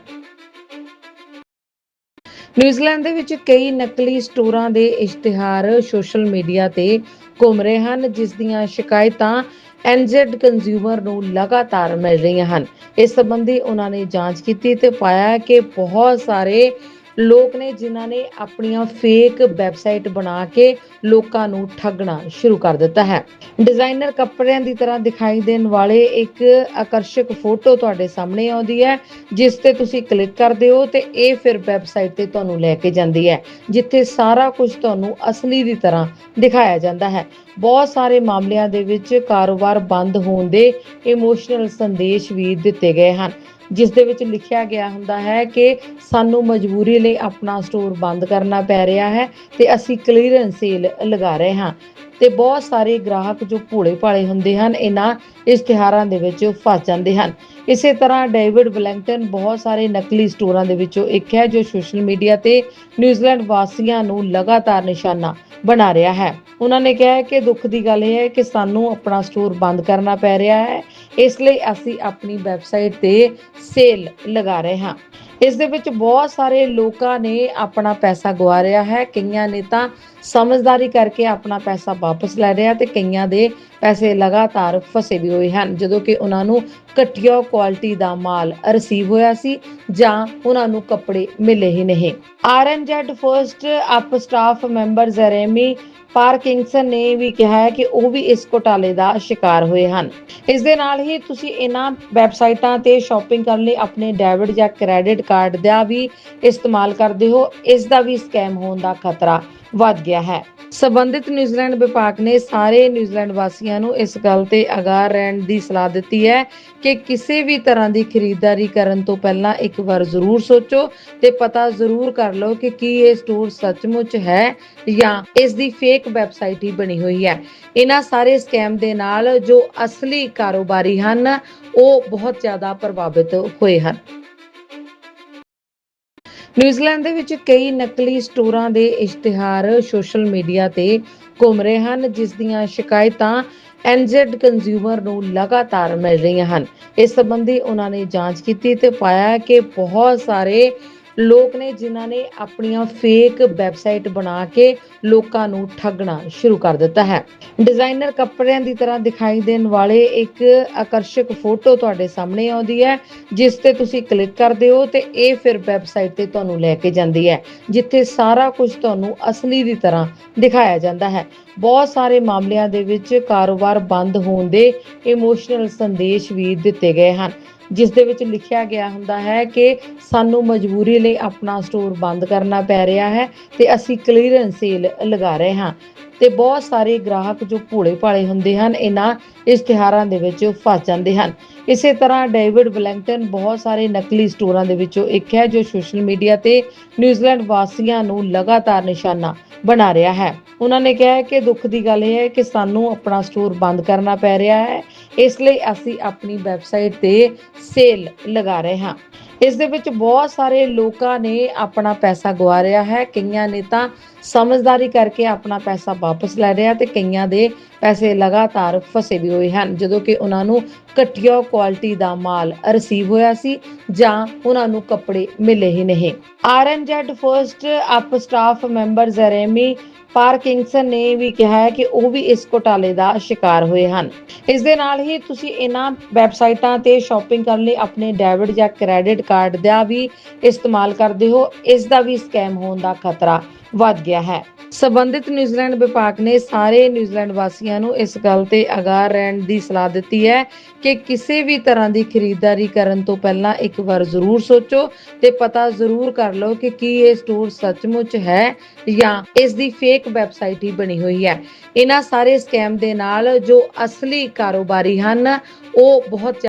ਨਿਊਜ਼ੀਲੈਂਡ ਦੇ ਵਿੱਚ ਕਈ ਨਕਲੀ ਸਟੋਰਾਂ ਦੇ ਇਸ਼ਤਿਹਾਰ ਸੋਸ਼ਲ ਮੀਡੀਆ ਤੇ ਘੁੰਮ ਰਹੇ ਹਨ, ਜਿਸ ਦੀਆਂ ਸ਼ਿਕਾਇਤਾਂ ਐਨਜ਼ੈਡ ਕੰਜ਼ਿਊਮਰ ਨੂੰ ਲਗਾਤਾਰ ਮਿਲ ਰਹੀਆਂ ਹਨ। ਇਸ ਸੰਬੰਧੀ ਉਹਨਾਂ ਨੇ ਜਾਂਚ ਕੀਤੀ ਤੇ ਪਾਇਆ ਕਿ ਬਹੁਤ ਸਾਰੇ ਲੋਕ ਨੇ ਜਿਨ੍ਹਾਂ ਨੇ ਆਪਣੀਆਂ ਫੇਕ ਵੈਬਸਾਈਟ ਬਣਾ ਕੇ ਲੋਕਾਂ ਨੂੰ ਠੱਗਣਾ ਸ਼ੁਰੂ ਕਰ ਦਿੱਤਾ ਹੈ। ਡਿਜ਼ਾਈਨਰ ਕੱਪੜਿਆਂ ਦੀ ਤਰ੍ਹਾਂ ਦਿਖਾਈ ਦੇਣ ਵਾਲੇ ਇੱਕ ਆਕਰਸ਼ਕ ਫੋਟੋ ਤੁਹਾਡੇ ਸਾਹਮਣੇ ਆਉਂਦੀ ਹੈ, ਜਿਸ ਤੇ ਤੁਸੀਂ ਕਲਿੱਕ ਕਰਦੇ ਹੋ ਤੇ ਇਹ ਫਿਰ ਵੈਬਸਾਈਟ ਤੇ ਤੁਹਾਨੂੰ ਲੈ ਕੇ ਜਾਂਦੀ ਹੈ, ਜਿੱਥੇ ਸਾਰਾ ਕੁਝ ਤੁਹਾਨੂੰ ਅਸਲੀ ਦੀ ਤਰ੍ਹਾਂ ਦਿਖਾਇਆ ਜਾਂਦਾ ਹੈ। ਬਹੁਤ ਸਾਰੇ ਮਾਮਲਿਆਂ ਦੇ ਵਿੱਚ ਕਾਰੋਬਾਰ ਬੰਦ ਹੋਣ ਦੇ ਇਮੋਸ਼ਨਲ ਸੰਦੇਸ਼ ਵੀ ਦਿੱਤੇ ਗਏ ਹਨ। ਜਿਸ ਦੇ ਵਿੱਚ ਲਿਖਿਆ ਗਿਆ ਹੁੰਦਾ ਹੈ ਕਿ ਸਾਨੂੰ ਮਜਬੂਰੀ ਲਈ ਆਪਣਾ ਸਟੋਰ ਬੰਦ ਕਰਨਾ ਪੈ ਰਿਹਾ ਹੈ ਤੇ ਅਸੀਂ ਕਲੀਅਰੈਂਸ ਸੇਲ ਲਗਾ ਰਹੇ ਹਾਂ। ਤੇ ਬਹੁਤ ਸਾਰੇ ਗ੍ਰਾਹਕ ਜੋ ਭੋਲੇ ਭਾਲੇ ਹੁੰਦੇ ਹਨ, ਇਹਨਾਂ ਇਸ਼ਤਿਹਾਰਾਂ ਦੇ ਵਿੱਚ ਫਸ ਜਾਂਦੇ ਹਨ। ਇਸੇ ਤਰ੍ਹਾਂ ਡੇਵਿਡ ਵੈਲਿੰਗਟਨ ਬਹੁਤ ਸਾਰੇ ਨਕਲੀ ਸਟੋਰਾਂ ਦੇ ਵਿੱਚੋਂ ਇੱਕ ਹੈ ਜੋ ਸੋਸ਼ਲ ਮੀਡੀਆ ਤੇ ਨਿਊਜ਼ੀਲੈਂਡ ਵਾਸੀਆਂ ਨੂੰ ਲਗਾਤਾਰ ਨਿਸ਼ਾਨਾ ਬਣਾ ਰਿਹਾ ਹੈ। ਉਹਨਾਂ ਨੇ ਕਿਹਾ ਹੈ ਕਿ ਦੁੱਖ ਦੀ ਗੱਲ ਇਹ ਹੈ ਕਿ ਸਾਨੂੰ ਆਪਣਾ ਸਟੋਰ ਬੰਦ ਕਰਨਾ ਪੈ ਰਿਹਾ ਹੈ। ਇਸ ਲਈ ਅਸੀਂ ਆਪਣੀ ਵੈਬਸਾਈਟ ਤੇ ਸੇਲ ਲਗਾ ਰਹੇ ਹਾਂ। ਇਸ ਦੇ ਵਿੱਚ ਬਹੁਤ ਸਾਰੇ ਲੋਕਾਂ ਨੇ ਆਪਣਾ ਪੈਸਾ ਗਵਾਰਿਆ ਹੈ। ਕਈਆਂ ਨੇ ਤਾਂ ਸਮਝਦਾਰੀ ਕਰਕੇ ਆਪਣਾ ਪੈਸਾ ਵਾਪਸ ਲੈ ਰਿਹਾ ਤੇ ਕਈਆਂ ਦੇ ਪੈਸੇ ਲਗਾਤਾਰ ਫਸੇ ਵੀ ਹੋਏ ਹਨ। ਜਦੋਂ ਕਿ ਉਹਨਾਂ ਨੂੰ ਘਟੀਆ ਕੁਆਲਿਟੀ ਦਾ ਮਾਲ ਰਿਸੀਵ ਹੋਇਆ ਸੀ ਜਾਂ ਉਹਨਾਂ ਨੂੰ ਕੱਪੜੇ ਮਿਲੇ ਹੀ ਨਹੀਂ। RNZ first up staff member Jeremy Parkinson ਨੇ ਵੀ ਕਿਹਾ ਹੈ ਕਿ ਉਹ ਵੀ ਇਸ ਘੋਟਾਲੇ ਦਾ ਸ਼ਿਕਾਰ ਹੋਏ ਹਨ। ਇਸ ਦੇ ਨਾਲ ਹੀ ਤੁਸੀਂ ਇਹਨਾਂ ਵੈਬਸਾਈਟਾਂ ਤੇ ਸ਼ਾਪਿੰਗ ਕਰਨ ਲਈ ਆਪਣੇ ਡੈਬਿਟ ਜਾਂ ਕ੍ਰੈਡਿਟ ਕਾਰਡ ਦਾ ਵੀ ਇਸਤੇਮਾਲ ਕਰਦੇ ਹੋ। ਇਸ ਦਾ ਵੀ ਸਕੈਮ ਹੋਣ ਦਾ ਖਤਰਾ ਵੱਧ ਗਿਆ ਹੈ। ਸਬੰਧਿਤ ਨਿਊਜ਼ੀਲੈਂਡ ਵਿਭਾਗ ਨੇ ਸਾਰੇ ਨਿਊਜ਼ੀਲੈਂਡ ਵਾਸੀਆਂ ਨੂੰ ਇਸ ਗੱਲ ਤੇ ਅਗਾਹ ਰਹਿਣ ਦੀ ਸਲਾਹ ਦਿੱਤੀ ਹੈ ਕਿ ਕਿਸੇ ਵੀ ਤਰ੍ਹਾਂ ਦੀ ਖਰੀਦਦਾਰੀ ਕਰਨ ਤੋਂ ਪਹਿਲਾਂ ਇੱਕ ਵਾਰ ਜ਼ਰੂਰ ਸੋਚੋ ਤੇ ਪਤਾ ਜ਼ਰੂਰ ਕਰ ਲਓ ਕਿ ਕੀ ਇਹ ਸਟੋਰ ਸੱਚਮੁੱਚ ਹੈ ਜਾਂ ਇਸ ਦੀ ਫੇਕ ਵੈਬਸਾਈਟ ਹੀ ਬਣੀ ਹੋਈ ਹੈ। ਇਹਨਾਂ ਸਾਰੇ ਸਕੈਮ ਦੇ ਨਾਲ ਜੋ ਅਸਲੀ ਕਾਰੋਬਾਰੀ ਹਨ, ਉਹ ਬਹੁਤ ਜ਼ਿਆਦਾ ਪ੍ਰਭਾਵਿਤ ਹੋਏ ਹਨ। ਨਿਊਜ਼ੀਲੈਂਡ ਦੇ ਵਿੱਚ ਕਈ ਨਕਲੀ ਸਟੋਰਾਂ ਦੇ ਇਸ਼ਤਿਹਾਰ ਸੋਸ਼ਲ ਮੀਡੀਆ ਤੇ ਘੁੰਮ ਰਹੇ ਹਨ, ਜਿਸ ਦੀਆਂ ਸ਼ਿਕਾਇਤਾਂ ਐਨਜ਼ੈਡ ਕੰਜ਼ਿਊਮਰ ਨੂੰ ਲਗਾਤਾਰ ਮਿਲ ਰਹੀਆਂ ਹਨ। ਇਸ ਸੰਬੰਧੀ ਉਹਨਾਂ ਨੇ ਜਾਂਚ ਕੀਤੀ ਤੇ ਪਾਇਆ ਕਿ ਬਹੁਤ ਸਾਰੇ ਲੋਕ ਨੇ ਜਿਨ੍ਹਾਂ ਨੇ ਆਪਣੀਆਂ ਫੇਕ ਵੈਬਸਾਈਟ ਬਣਾ ਕੇ ਲੋਕਾਂ ਨੂੰ ਠੱਗਣਾ ਸ਼ੁਰੂ ਕਰ ਦਿੱਤਾ ਹੈ। ਡਿਜ਼ਾਈਨਰ ਕੱਪੜਿਆਂ ਦੀ ਤਰ੍ਹਾਂ ਦਿਖਾਈ ਦੇਣ ਵਾਲੇ ਇੱਕ ਆਕਰਸ਼ਕ ਫੋਟੋ ਤੁਹਾਡੇ ਸਾਹਮਣੇ ਆਉਂਦੀ ਹੈ, ਜਿਸ ਤੇ ਤੁਸੀਂ ਕਲਿੱਕ ਕਰਦੇ ਹੋ ਤੇ ਇਹ ਫਿਰ ਵੈਬਸਾਈਟ ਤੇ ਤੁਹਾਨੂੰ ਲੈ ਕੇ ਜਾਂਦੀ ਹੈ, ਜਿੱਥੇ ਸਾਰਾ ਕੁਝ ਤੁਹਾਨੂੰ ਅਸਲੀ ਦੀ ਤਰ੍ਹਾਂ ਦਿਖਾਇਆ ਜਾਂਦਾ ਹੈ। ਬਹੁਤ ਸਾਰੇ ਮਾਮਲਿਆਂ ਦੇ ਵਿੱਚ ਕਾਰੋਬਾਰ ਬੰਦ ਹੋਣ ਦੇ ਇਮੋਸ਼ਨਲ ਸੰਦੇਸ਼ ਵੀ ਦਿੱਤੇ ਗਏ ਹਨ। ਜਿਸ ਦੇ ਵਿੱਚ ਲਿਖਿਆ ਗਿਆ ਹੁੰਦਾ ਹੈ ਕਿ ਸਾਨੂੰ ਮਜਬੂਰੀ ਲਈ ਆਪਣਾ ਸਟੋਰ ਬੰਦ ਕਰਨਾ ਪੈ ਰਿਹਾ ਹੈ ਤੇ ਅਸੀਂ ਕਲੀਅਰੈਂਸ ਸੇਲ ਲਗਾ ਰਹੇ ਹਾਂ। ਤੇ ਬਹੁਤ ਸਾਰੇ ਗ੍ਰਾਹਕ ਜੋ ਭੋਲੇ ਭਾਲੇ ਹੁੰਦੇ ਹਨ, ਇਹਨਾਂ ਇਸ਼ਤਿਹਾਰਾਂ ਦੇ ਵਿੱਚ ਫਸ ਜਾਂਦੇ ਹਨ। ਇਸੇ ਤਰ੍ਹਾਂ ਡੇਵਿਡ ਵੈਲਿੰਗਟਨ ਬਹੁਤ ਸਾਰੇ ਨਕਲੀ ਸਟੋਰਾਂ ਦੇ ਵਿੱਚੋਂ ਇੱਕ ਹੈ ਜੋ ਸੋਸ਼ਲ ਮੀਡੀਆ ਤੇ ਨਿਊਜ਼ੀਲੈਂਡ ਵਾਸੀਆਂ ਨੂੰ ਲਗਾਤਾਰ ਨਿਸ਼ਾਨਾ ਬਣਾ ਰਿਹਾ ਹੈ। ਉਹਨਾਂ ਨੇ ਕਿਹਾ ਹੈ ਕਿ ਦੁੱਖ ਦੀ ਗੱਲ ਇਹ ਹੈ ਕਿ ਸਾਨੂੰ ਆਪਣਾ ਸਟੋਰ ਬੰਦ ਕਰਨਾ ਪੈ ਰਿਹਾ ਹੈ। ਇਸ ਲਈ ਅਸੀਂ ਆਪਣੀ ਵੈਬਸਾਈਟ ਤੇ ਸੇਲ ਲਗਾ ਰਹੇ ਹਾਂ। ਇਸ ਦੇ ਵਿੱਚ ਬਹੁਤ ਸਾਰੇ ਲੋਕਾਂ ਨੇ ਆਪਣਾ ਪੈਸਾ ਗਵਾ ਰਿਹਾ ਹੈ। ਕਈਆਂ ਨੇ ਤਾਂ ਸਮਝਦਾਰੀ ਕਰਕੇ ਆਪਣਾ ਪੈਸਾ ਵਾਪਸ ਲੈ ਰਿਹਾ ਤੇ ਕਈਆਂ ਦੇ ਪੈਸੇ ਲਗਾਤਾਰ ਫਸੇ ਵੀ ਹੋਏ ਹਨ। ਜਦੋਂ ਕਿ ਉਹਨਾਂ ਨੂੰ ਘਟੀਆ ਕੁਆਲਿਟੀ ਦਾ ਮਾਲ ਰਿਸੀਵ ਹੋਇਆ ਸੀ ਜਾਂ ਉਹਨਾਂ ਨੂੰ ਕੱਪੜੇ ਮਿਲੇ ਹੀ ਨਹੀਂ। RNZ first up staff member Jeremy Parkinson ਨੇ ਵੀ ਕਿਹਾ ਹੈ ਕਿ ਉਹ ਵੀ ਇਸ ਘੋਟਾਲੇ ਦਾ ਸ਼ਿਕਾਰ ਹੋਏ ਹਨ। ਇਸ ਦੇ ਨਾਲ ਹੀ ਤੁਸੀਂ ਇਹਨਾਂ ਵੈਬਸਾਈਟਾਂ ਤੇ ਸ਼ਾਪਿੰਗ ਕਰਨ ਲਈ ਆਪਣੇ ਡੈਬਿਟ ਜਾਂ ਕ੍ਰੈਡਿਟ ਕਾਰਡ ਦਾ ਵੀ ਇਸਤੇਮਾਲ ਕਰਦੇ ਹੋ। ਇਸ ਦਾ ਵੀ ਸਕੈਮ ਹੋਣ ਦਾ ਖਤਰਾ ਵੱਧ ਗਿਆ ਗਿਆ ਹੈ। ਸਬੰਧਿਤ ਨਿਊਜ਼ੀਲੈਂਡ ਵਿਭਾਗ ਨੇ ਸਾਰੇ ਨਿਊਜ਼ੀਲੈਂਡ ਵਾਸੀਆਂ ਨੂੰ ਇਸ ਗੱਲ ਤੇ ਅਗਾਹ ਰਹਿਣ ਦੀ ਸਲਾਹ ਦਿੱਤੀ ਹੈ ਕਿ ਕਿਸੇ ਵੀ ਤਰ੍ਹਾਂ ਦੀ ਖਰੀਦਦਾਰੀ ਕਰਨ ਤੋਂ ਪਹਿਲਾਂ ਇੱਕ ਵਾਰ ਜ਼ਰੂਰ ਸੋਚੋ ਤੇ ਪਤਾ ਜ਼ਰੂਰ ਕਰ ਲਓ ਕਿ ਕੀ ਇਹ ਸਟੋਰ ਸੱਚਮੁੱਚ ਹੈ ਜਾਂ ਇਸ ਦੀ ਫੇਕ ਵੈਬਸਾਈਟ ਹੀ ਬਣੀ ਹੋਈ ਹੈ। ਇਹਨਾਂ ਸਾਰੇ ਸਕੈਮ ਦੇ ਨਾਲ ਜੋ ਅਸਲੀ ਕਾਰੋਬਾਰੀ ਹਨ, ਉਹ ਬਹੁਤ